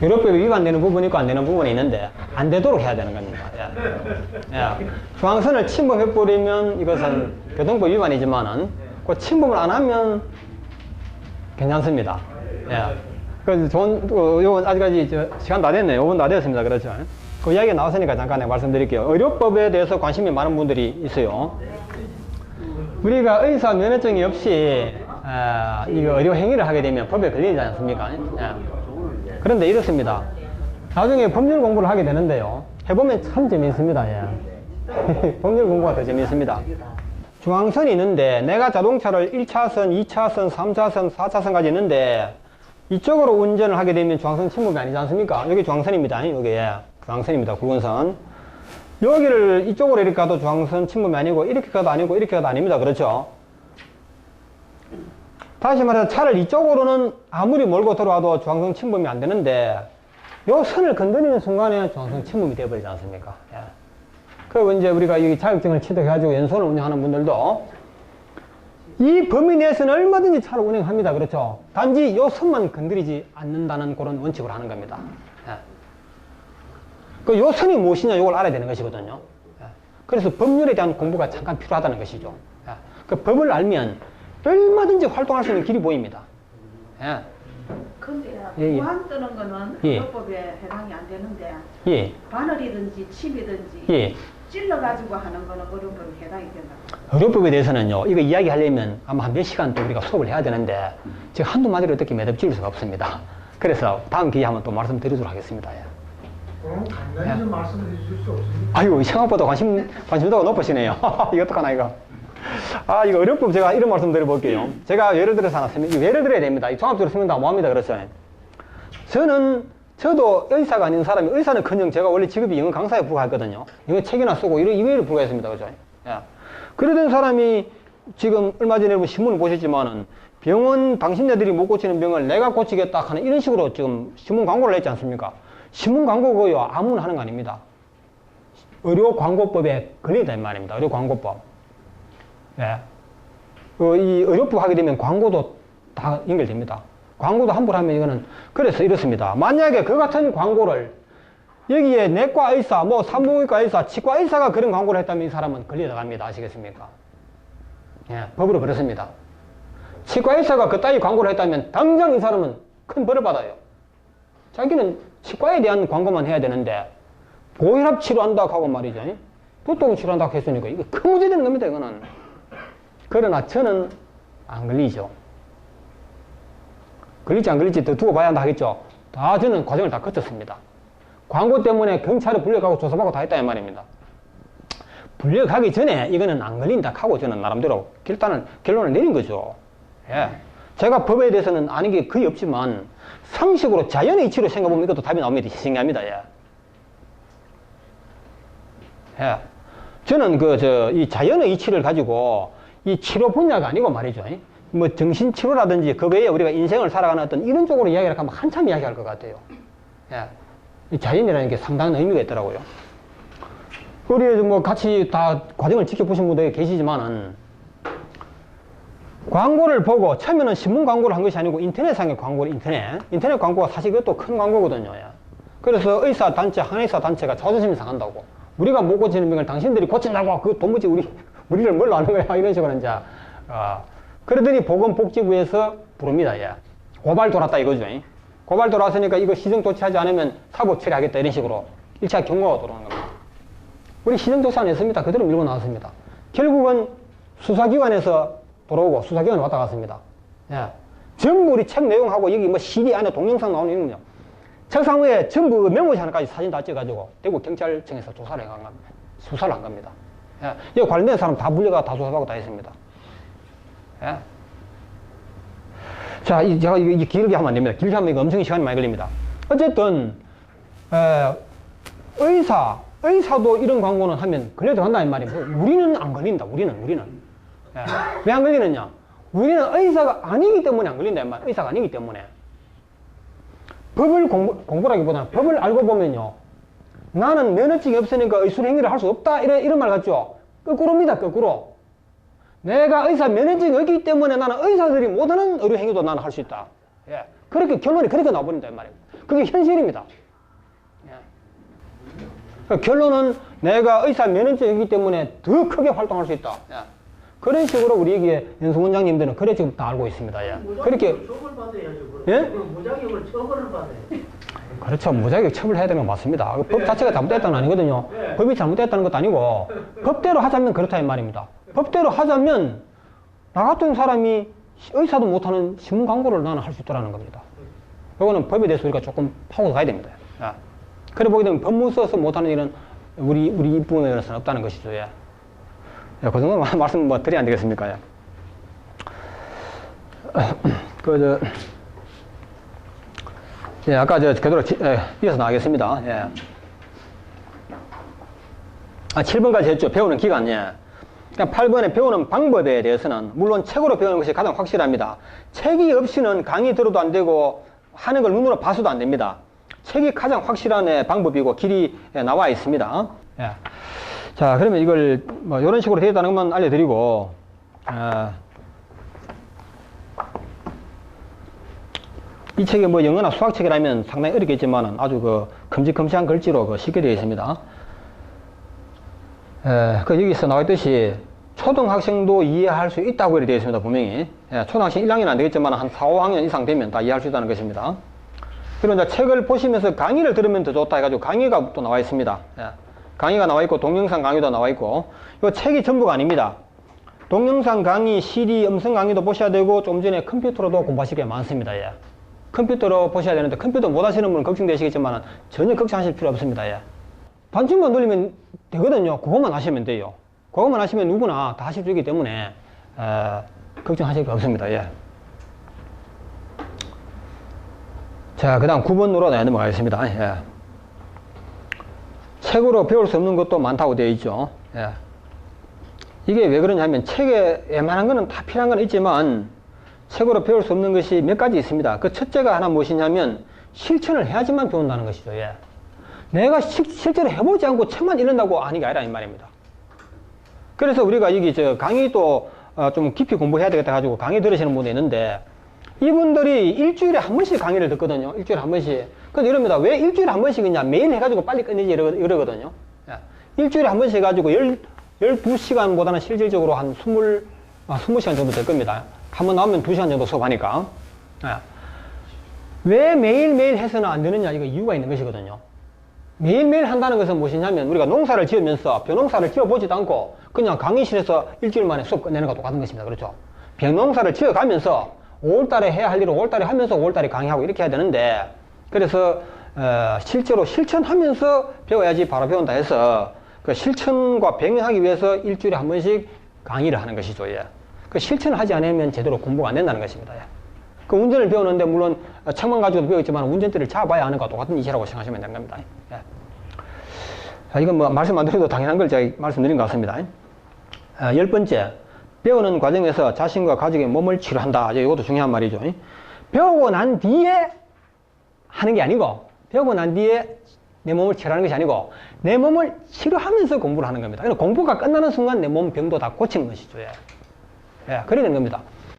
의료법에 위반되는 부분이 있고 안 되는 부분이 있는데 안 되도록 해야 되는 겁니다. 예. 예. 중앙선을 침범해버리면 이것은 교통법 위반이지만은 그 침범을 안 하면 괜찮습니다. 예. 그 좋은, 그, 요건 아직까지 저 시간 다 됐네요. 5분 다 됐습니다. 그렇죠. 그 이야기가 나왔으니까 잠깐 말씀드릴게요. 의료법에 대해서 관심이 많은 분들이 있어요. 우리가 의사 면허증이 없이 아, 이거 의료 행위를 하게 되면 법에 걸리지 않습니까? 예. 그런데 이렇습니다. 나중에 법률 공부를 하게 되는데요. 해보면 참 재미있습니다. 예. 법률 공부가 더 재미있습니다. 중앙선이 있는데 내가 자동차를 1차선, 2차선, 3차선, 4차선까지 있는데 이쪽으로 운전을 하게 되면 중앙선 침범이 아니지 않습니까? 여기 중앙선입니다. 여기 예. 중앙선입니다. 굵은 선. 여기를 이쪽으로 이렇게 가도 중앙선 침범이 아니고 이렇게 가도 아니고 이렇게 가도 아닙니다. 그렇죠? 다시 말해서 차를 이쪽으로는 아무리 몰고 들어와도 중앙선 침범이 안 되는데 요 선을 건드리는 순간에 중앙선 침범이 되어버리지 않습니까? 예. 그리고 이제 우리가 이 자격증을 취득해가지고 연소를 운영하는 분들도 이 범위 내에서는 얼마든지 차를 운행합니다. 그렇죠? 단지 요 선만 건드리지 않는다는 그런 원칙으로 하는 겁니다. 예. 그요 선이 무엇이냐 이걸 알아야 되는 것이거든요. 예. 그래서 법률에 대한 공부가 잠깐 필요하다는 것이죠. 예. 그 법을 알면 얼마든지 활동할 수 있는 길이 보입니다. 예. 근데 예, 예. 무한 뜨는 거는 예. 의료법에 해당이 안 되는데 예. 바늘이든지 침이든지 예. 찔러가지고 하는 거는 의료법에 해당이 된다. 의료법에 대해서는요, 이거 이야기하려면 아마 한 몇 시간 또 우리가 수업을 해야 되는데, 제가 한두 마디로 어떻게 매듭 지을 수가 없습니다. 그래서 다음 기회에 한번 또 말씀드리도록 하겠습니다. 예. 그럼 간단히 좀 말씀해 주실 수 없습니까? 아유, 생각보다 관심, 관심도가 높으시네요. 이거 어떡하나, 이거. 아, 이거 어렵고 제가 이런 말씀 드려볼게요. 제가 예를 들어서 하나 설명, 예를 들어야 됩니다. 이 종합적으로 설명 다 뭐합니다. 그렇죠. 저는, 저도 의사가 아닌 사람이, 의사는 커녕 제가 원래 직업이 영어 강사에 불과했거든요. 영어 책이나 쓰고 이런 이외로 불과했습니다. 그죠. 예. 그러던 사람이 지금 얼마 전에 신문을 보셨지만은 병원 당신네들이 못 고치는 병을 내가 고치겠다 하는 이런 식으로 지금 신문 광고를 했지 않습니까? 신문 광고고요. 아무나 하는 거 아닙니다. 의료 광고법에 걸린다 이 말입니다. 의료 광고법. 예. 그, 이 의료법 하게 되면 광고도 다 연결됩니다. 광고도 함부로 하면 이거는 그래서 이렇습니다. 만약에 그 같은 광고를 여기에 내과 의사, 뭐 산부인과 의사, 치과 의사가 그런 광고를 했다면 이 사람은 걸려 나갑니다. 아시겠습니까? 예, 법으로 그렇습니다. 치과 의사가 그따위 광고를 했다면 당장 이 사람은 큰 벌을 받아요. 자기는 치과에 대한 광고만 해야 되는데 고혈압 치료한다고 하고 말이죠. 두통 치료한다고 했으니까 이거 큰 문제 되는 겁니다. 이거는. 그러나 저는 안 걸리죠. 걸릴지 안 걸릴지 더 두고 봐야 한다 하겠죠. 다 저는 과정을 다 거쳤습니다. 광고 때문에 경찰에 불려가고 조사받고 다 했다 이 말입니다. 불려가기 전에 이거는 안 걸린다 하고 저는 나름대로 결단을, 결론을 내린 거죠. 예. 제가 법에 대해서는 아는 게 거의 없지만 상식으로 자연의 이치로 생각해보면 이것도 답이 나옵니다. 신기합니다. 예. 예. 저는 그, 저, 이 자연의 이치를 가지고 이 치료 분야가 아니고 말이죠. 뭐 정신치료라든지 그 외에 우리가 인생을 살아가는 어떤 이런 쪽으로 이야기를 하면 한참 이야기할 것 같아요. 예. 이 자연이라는 게 상당한 의미가 있더라고요. 우리 뭐 같이 다 과정을 지켜보신 분들이 계시지만은 광고를 보고 처음에는 신문 광고를 한 것이 아니고 인터넷상의 광고를 인터넷 인터넷 광고가 사실 그것도 큰 광고거든요. 예. 그래서 의사 단체 한의사 단체가 자존심이 상한다고 우리가 못 고치는 병을 당신들이 고친다고 그 도무지 우리 우리를 뭘로 하는 거야 이런 식으로 이제 어, 그러더니 보건복지부에서 부릅니다. 예. 고발 돌았다 이거죠. 예. 고발 돌아왔으니까 이거 시정 조치하지 않으면 사법 처리하겠다 이런 식으로 1차 경고가 들어오는 겁니다. 우리 시정 조치 안 했습니다. 그대로 밀고 나왔습니다. 결국은 수사기관에서 돌아오고 수사기관에 왔다 갔습니다. 예. 전부 우리 책 내용하고 여기 뭐 CD 안에 동영상 나오는 이런 거요. 책상 위에 전부 메모지 하나까지 사진 다 찍어가지고 대구 경찰청에서 조사를 한 겁니다. 수사를 한 겁니다. 예. 여기 관련된 사람 다 불려가 다 조사하고 다 했습니다. 예. 자, 이, 제가 이거 길게 하면 안 됩니다. 길게 하면 이거 엄청 시간이 많이 걸립니다. 어쨌든, 에, 의사, 의사도 이런 광고는 하면 걸려도 한다, 이 말이에요. 우리는 안 걸린다, 우리는, 우리는. 예. 왜안 걸리느냐? 우리는 의사가 아니기 때문에 안 걸린다, 이 말. 의사가 아니기 때문에. 법을 공부, 공부라기보다는 법을 알고 보면요. 나는 면허증이 없으니까 의술 행위를 할 수 없다, 이런, 이런 말 같죠? 거꾸로입니다, 거꾸로. 내가 의사 면허증이 없기 때문에 나는 의사들이 못하는 의료 행위도 나는 할 수 있다. 예. 그렇게 결론이 그렇게 나와버린다, 이 말이에요. 그게 현실입니다. 예. 결론은 내가 의사 면허증이기 때문에 더 크게 활동할 수 있다. 예. 그런 식으로 우리 여기 연수 원장님들은 그래 지금 다 알고 있습니다. 예. 그렇게 처벌 받아야죠. 그럼. 예? 그럼 무작위를 처벌을 받아야 돼. 그렇죠. 무자격 처벌해야 되는 건 맞습니다. 그법 자체가 잘못됐다는 건 아니거든요. 법이 잘못됐다는 것도 아니고, 법대로 하자면 그렇다 이 말입니다. 법대로 하자면, 나 같은 사람이 의사도 못하는 신문 광고를 나는 할 수 있다는 겁니다. 이거는 법에 대해서 우리가 조금 파고 가야 됩니다. 예. 그래 보게 되면 법무 써서 못하는 일은 우리, 우리 이 부분에 대해서는 없다는 것이죠. 예. 예, 그 정도 말씀 뭐 드려야 안 되겠습니까? 예. 그, 저, 예, 아까 저 그대로 지- 예, 이어서 나가겠습니다. 예. 아, 7번까지 했죠. 배우는 기간, 예. 그러니까 8번에 배우는 방법에 대해서는 물론 책으로 배우는 것이 가장 확실합니다. 책이 없이는 강의 들어도 안 되고 하는 걸 눈으로 봐서도 안 됩니다. 책이 가장 확실한 예, 방법이고 길이 예, 나와 있습니다. 예. 자, 그러면 이걸 뭐 이런 식으로 되어 있다는 것만 알려드리고, 어, 이 책이 뭐 영어나 수학 책이라면 상당히 어렵겠지만 아주 그 큼직큼직한 글씨로 그 쉽게 되어 있습니다. 에, 그 여기서 나와 있듯이 초등학생도 이해할 수 있다고 되어 있습니다, 분명히. 예, 초등학생 1학년 안 되겠지만 한 4, 5학년 이상 되면 다 이해할 수 있다는 것입니다. 그리고 이제 책을 보시면서 강의를 들으면 더 좋다 해가지고 강의가 또 나와 있습니다. 예, 강의가 나와 있고 동영상 강의도 나와 있고 이 책이 전부가 아닙니다. 동영상 강의, CD, 음성 강의도 보셔야 되고 좀 전에 컴퓨터로도 공부하실 게 많습니다. 예. 컴퓨터로 보셔야 되는데 컴퓨터 못 하시는 분은 걱정되시겠지만 전혀 걱정하실 필요 없습니다. 예. 반쯤만 돌리면 되거든요. 그것만 하시면 돼요. 그것만 하시면 누구나 다 하실 수 있기 때문에 에, 걱정하실 거 없습니다. 예. 자, 그 다음 9번으로 네, 넘어가겠습니다. 예. 책으로 배울 수 없는 것도 많다고 되어 있죠. 예. 이게 왜 그러냐면 책에 웬만한 거는 다 필요한 건 있지만 책으로 배울 수 없는 것이 몇 가지 있습니다. 그 첫째가 하나 무엇이냐면 실천을 해야지만 배운다는 것이죠. 예. 내가 시- 실제로 해보지 않고 책만 읽는다고 아는 게 아니라 이 말입니다. 그래서 우리가 여기 저 강의도 어, 좀 깊이 공부해야 되겠다 가지고 강의 들으시는 분이 있는데 이분들이 일주일에 한 번씩 강의를 듣거든요. 일주일에 한 번씩. 근데 이럽니다. 왜 일주일에 한 번씩이냐? 매일 해가지고 빨리 끝내지 이러, 이러거든요. 예. 일주일에 한 번씩 해가지고 열, 12시간보다는 실질적으로 한 20, 아, 20시간 정도 될 겁니다. 한 번 나오면 2시간 정도 수업하니까. 예. 왜 매일매일 해서는 안 되느냐? 이거 이유가 있는 것이거든요. 매일매일 한다는 것은 무엇이냐면 우리가 농사를 지으면서 벼농사를 지어보지도 않고 그냥 강의실에서 일주일 만에 수업 끝내는 것과 똑같은 것입니다. 그렇죠? 벼농사를 지어가면서 5월달에 해야 할 일을 5월달에 하면서 5월달에 강의하고 이렇게 해야 되는데 그래서 어, 실제로 실천하면서 배워야지 바로 배운다 해서 그 실천과 병행하기 위해서 일주일에 한 번씩 강의를 하는 것이죠. 예. 그 실천을 하지 않으면 제대로 공부가 안 된다는 것입니다. 예. 그 운전을 배우는데 물론 책만 가지고도 배우겠지만 운전대를 잡아야 하는 것과 똑같은 이시라고 생각하시면 되는 겁니다. 예. 자, 이건 뭐 말씀 안 드려도 당연한 걸 제가 말씀드린 것 같습니다. 아, 열 번째, 배우는 과정에서 자신과 가족의 몸을 치료한다. 이것도 중요한 말이죠. 배우고 난 뒤에 하는 게 아니고, 배우고 난 뒤에 내 몸을 치료하는 것이 아니고, 내 몸을 치료하면서 공부를 하는 겁니다. 공부가 끝나는 순간 내 몸 병도 다 고치는 것이죠. 예. 예, 그래야 되는 겁니다.